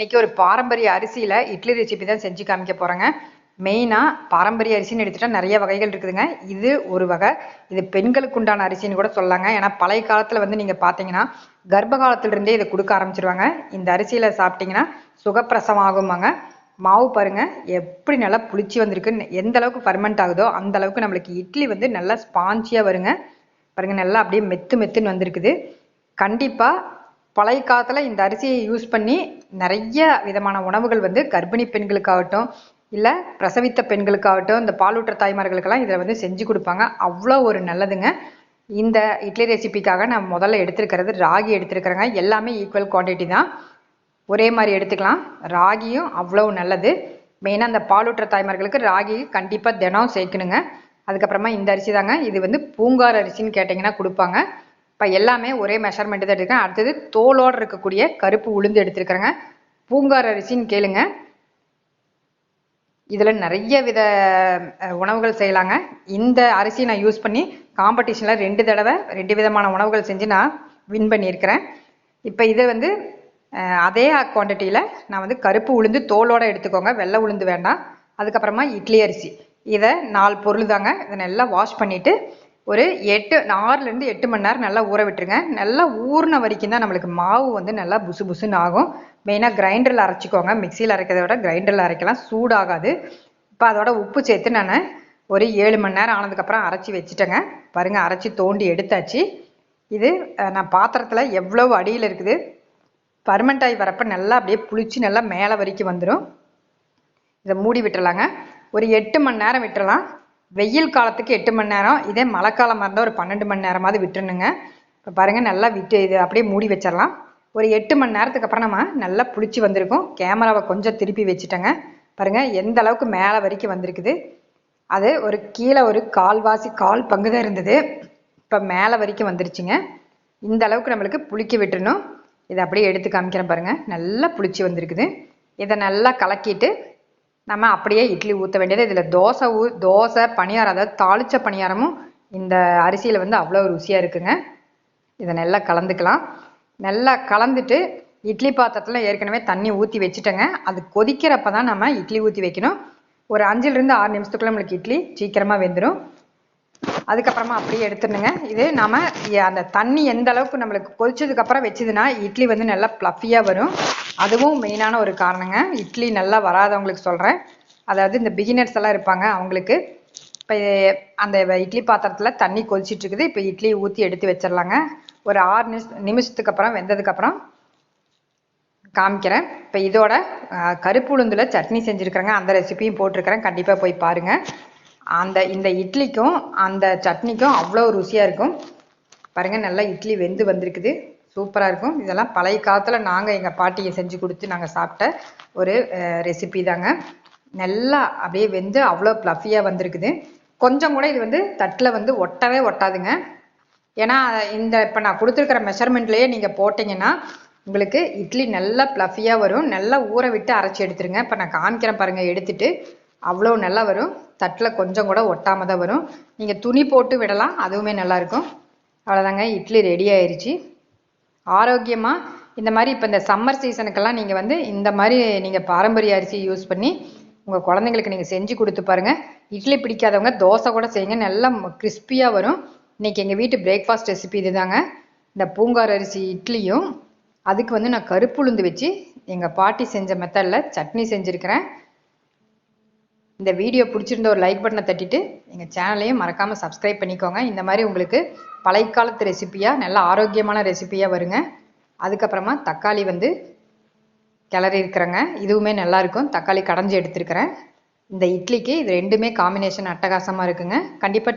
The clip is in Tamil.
இன்னைக்கு ஒரு பாரம்பரிய அரிசியில் இட்லி ரெசிபி தான் செஞ்சு காமிக்க போகிறேங்க மெயினாக பாரம்பரிய அரிசின்னு எடுத்துட்டா நிறைய வகைகள் இருக்குதுங்க. இது ஒரு வகை. இது பெண்களுக்கு உண்டான அரிசின்னு கூட சொல்லலாங்க. ஏன்னா பழைய காலத்தில் வந்து நீங்கள் பார்த்தீங்கன்னா கர்ப்ப காலத்திலிருந்தே இதை கொடுக்க ஆரம்பிச்சிருவாங்க. இந்த அரிசியில் சாப்பிட்டீங்கன்னா சுகப்பிரசவம் ஆகுமாங்க மாவு பாருங்க எப்படி நல்லா புளிச்சு வந்திருக்கு எந்த அளவுக்கு ஃபர்மெண்ட் ஆகுதோ அந்த அளவுக்கு நம்மளுக்கு இட்லி வந்து நல்லா ஸ்பாஞ்சியாக வருங்க. பாருங்க நல்லா அப்படியே மெத்து மெத்துன்னு வந்திருக்குது. கண்டிப்பாக பழைய காலத்தில் இந்த அரிசியை யூஸ் பண்ணி நிறைய விதமான உணவுகள் வந்து கர்ப்பிணி பெண்களுக்காகட்டும் இல்லை பிரசவித்த பெண்களுக்காகட்டும் இந்த பாலூற்ற தாய்மார்களுக்கெல்லாம் இதில் வந்து செஞ்சு கொடுப்பாங்க. அவ்வளோ ஒரு நல்லதுங்க. இந்த இட்லி ரெசிபிக்காக நான் முதல்ல எடுத்துருக்கிறது ராகி எடுத்துருக்கிறேங்க. எல்லாமே ஈக்குவல் குவான்டிட்டி தான். ஒரே மாதிரி எடுத்துக்கலாம். ராகியும் அவ்வளோ நல்லது. மெயினாக அந்த பாலூற்ற தாய்மார்களுக்கு ராகி கண்டிப்பாக தினம் சேர்க்கணுங்க. அதுக்கப்புறமா இந்த அரிசி தாங்க. இது வந்து பூங்கார் அரிசின்னு கேட்டிங்கன்னா கொடுப்பாங்க. இப்போ எல்லாமே ஒரே மெஷர்மெண்ட் தான் எடுத்துருக்கேன். அடுத்தது தோலோடு இருக்கக்கூடிய கருப்பு உளுந்து எடுத்துருக்குறேங்க. பூங்கார் அரிசின்னு கேளுங்க. இதில் நிறைய வித உணவுகள் செய்யலாங்க. இந்த அரிசி நான் யூஸ் பண்ணி காம்படிஷனில் ரெண்டு தடவை ரெண்டு விதமான உணவுகள் செஞ்சு நான் வின் பண்ணியிருக்கிறேன். இப்போ இதை வந்து அதே குவான்டிட்டியில் நான் வந்து கருப்பு உளுந்து தோலோடு எடுத்துக்கோங்க. வெள்ளை உளுந்து வேண்டாம். அதுக்கப்புறமா இட்லி அரிசி. இதை நாலு பொருள் தாங்க. இதை நல்லா வாஷ் பண்ணிவிட்டு ஒரு எட்டு ஆறுலேருந்து எட்டு மணி நேரம் நல்லா ஊற விட்டுருங்க. நல்லா ஊறின வரைக்கும் தான் நம்மளுக்கு மாவு வந்து நல்லா புசு புசுன்னு ஆகும். மெயினாக கிரைண்டரில் அரைச்சிக்கோங்க. மிக்சியில் அரைக்கிறத விட கிரைண்டரில் அரைக்கலாம். சூடாகாது. இப்போ அதோட உப்பு சேர்த்து நான் ஒரு ஏழு மணி நேரம் ஆனதுக்கப்புறம் அரைச்சி வச்சுட்டேங்க. பாருங்கள் அரைச்சி தோண்டி எடுத்தாச்சு. இது நான் பாத்திரத்தில் எவ்வளோ அடியில் இருக்குது. பர்மெண்ட் ஆகி வரப்போ நல்லா அப்படியே புளிச்சு நல்லா மேலே வரைக்கும் வந்துடும் இதை மூடி விட்டுறலாங்க. ஒரு எட்டு மணி நேரம் விட்டுறலாம். வெயில் காலத்துக்கு எட்டு மணி நேரம் இதே மழை காலமாக இருந்தால் ஒரு பன்னெண்டு மணி நேரமாவது விட்டுருணுங்க இப்போ பாருங்கள் நல்லா விட்டு இது அப்படியே மூடி வச்சிடலாம். ஒரு எட்டு மணி நேரத்துக்கு அப்புறம் நம்ம நல்லா புளிச்சு வந்திருக்கோம். கேமராவை கொஞ்சம் திருப்பி வச்சுட்டேங்க. பாருங்கள் எந்த அளவுக்கு மேலே வரைக்கும் வந்திருக்குது. அது ஒரு கீழே ஒரு கால்வாசி கால் பங்கு தான் இருந்தது. இப்போ மேலே வரைக்கும் வந்துருச்சுங்க. இந்த அளவுக்கு நம்மளுக்கு புளிக்க விட்டுணும் இதை அப்படியே எடுத்து காமிக்கிறேன் பாருங்கள் நல்லா புளிச்சு வந்திருக்குது. இதை நல்லா கலக்கிட்டு நம்ம அப்படியே இட்லி ஊற்ற வேண்டியது. இதில் தோசை ஊ தோசை பணியாரம் அதாவது தாளித்த பணியாரமும் இந்த அரிசியில் வந்து அவ்வளோ ருசியாக இருக்குங்க. இதை நல்லா கலந்துக்கலாம். நல்லா கலந்துட்டு இட்லி பாத்திரத்தில் ஏற்கனவே தண்ணி ஊற்றி வச்சுட்டேங்க. அது கொதிக்கிறப்ப தான் நம்ம இட்லி ஊற்றி வைக்கணும். ஒரு அஞ்சுலேருந்து ஆறு நிமிஷத்துக்குள்ள நம்மளுக்கு இட்லி சீக்கிரமாக வெந்துடும் அதுக்கப்புறமா அப்படியே எடுத்துடணுங்க. இது நம்ம அந்த தண்ணி எந்த அளவுக்கு நம்மளுக்கு கொதிச்சதுக்கப்புறம் வச்சதுன்னா இட்லி வந்து நல்லா ப்ளஃபியாக வரும். அதுவும் மெயினான ஒரு காரணங்க. இட்லி நல்லா வராதவங்களுக்கு சொல்கிறேன் அதாவது இந்த பிகினர்ஸ் எல்லாம் இருப்பாங்க அவங்களுக்கு இப்போ அந்த இட்லி பாத்திரத்தில் தண்ணி கொதிச்சிட்டு இருக்குது. இப்போ இட்லி ஊற்றி எடுத்து வச்சிடலாங்க. ஒரு ஆறு நிமிஷ நிமிஷத்துக்கு அப்புறம் வெந்ததுக்கப்புறம் காமிக்கிறேன். இப்போ இதோட கருப்பு உளுந்தில் சட்னி செஞ்சுருக்குறேங்க. அந்த ரெசிபியும் போட்டிருக்கிறேன். கண்டிப்பாக போய் பாருங்கள் அந்த இந்த இட்லிக்கும் அந்த சட்னிக்கும் அவ்வளோ ருசியாக இருக்கும். பாருங்கள் நல்லா இட்லி வெந்து வந்திருக்குது. சூப்பராக இருக்கும். இதெல்லாம் பழைய காலத்தில் நாங்கள் எங்கள் பாட்டியை செஞ்சு கொடுத்து நாங்கள் சாப்பிட்ட ஒரு ரெசிபி தாங்க. நல்லா அப்படியே வெந்து அவ்வளோ ப்ளஃபியாக வந்திருக்குது. கொஞ்சம் கூட இது வந்து தட்டில் வந்து ஒட்டவே ஒட்டாதுங்க. ஏன்னா இந்த இப்போ நான் கொடுத்துருக்கிற மெஷர்மெண்ட்லேயே நீங்கள் போட்டிங்கன்னா உங்களுக்கு இட்லி நல்லா ப்ளஃபியாக வரும். நல்லா ஊற விட்டு அரைச்சி எடுத்துருங்க. இப்போ நான் காமிக்கிறேன் பாருங்கள் எடுத்துட்டு அவ்வளோ நல்லா வரும். தட்டில் கொஞ்சம் கூட ஒட்டாமல் தான் வரும். நீங்கள் துணி போட்டு விடலாம். அதுவுமே நல்லாயிருக்கும் அவ்வளோதாங்க. இட்லி ரெடி ஆயிடுச்சு ஆரோக்கியமாக இந்த மாதிரி இப்போ இந்த சம்மர் சீசனுக்கெல்லாம் நீங்கள் வந்து இந்த மாதிரி நீங்கள் பாரம்பரிய அரிசி யூஸ் பண்ணி உங்கள் குழந்தைங்களுக்கு நீங்கள் செஞ்சு கொடுத்து பாருங்கள் இட்லி பிடிக்காதவங்க தோசை கூட செய்யுங்க. நல்லா கிறிஸ்பியாக வரும். இன்றைக்கி எங்கள் வீட்டு பிரேக்ஃபாஸ்ட் ரெசிபி இது தாங்க இந்த பூங்கார் அரிசி இட்லியும் அதுக்கு வந்து நான் கருப்புளுந்து வச்சு எங்கள் பாட்டி செஞ்ச மெத்தடில் சட்னி செஞ்சுருக்கிறேன். இந்த வீடியோ பிடிச்சிருந்த ஒரு லைக் பட்டனை தட்டிட்டு எங்கள் சேனலையும் மறக்காமல் சப்ஸ்கிரைப் பண்ணிக்கோங்க. இந்த மாதிரி உங்களுக்கு பழைக்காலத்து ரெசிப்பியாக நல்ல ஆரோக்கியமான ரெசிப்பியாக வருங்க. அதுக்கப்புறமா தக்காளி வந்து கிளறி இருக்கிறேங்க. இதுவுமே நல்லாயிருக்கும் தக்காளி கடைஞ்சி எடுத்துருக்கிறேன். இந்த இட்லிக்கு இது ரெண்டுமே காம்பினேஷன் அட்டகாசமாக இருக்குங்க. கண்டிப்பாக ட்ரை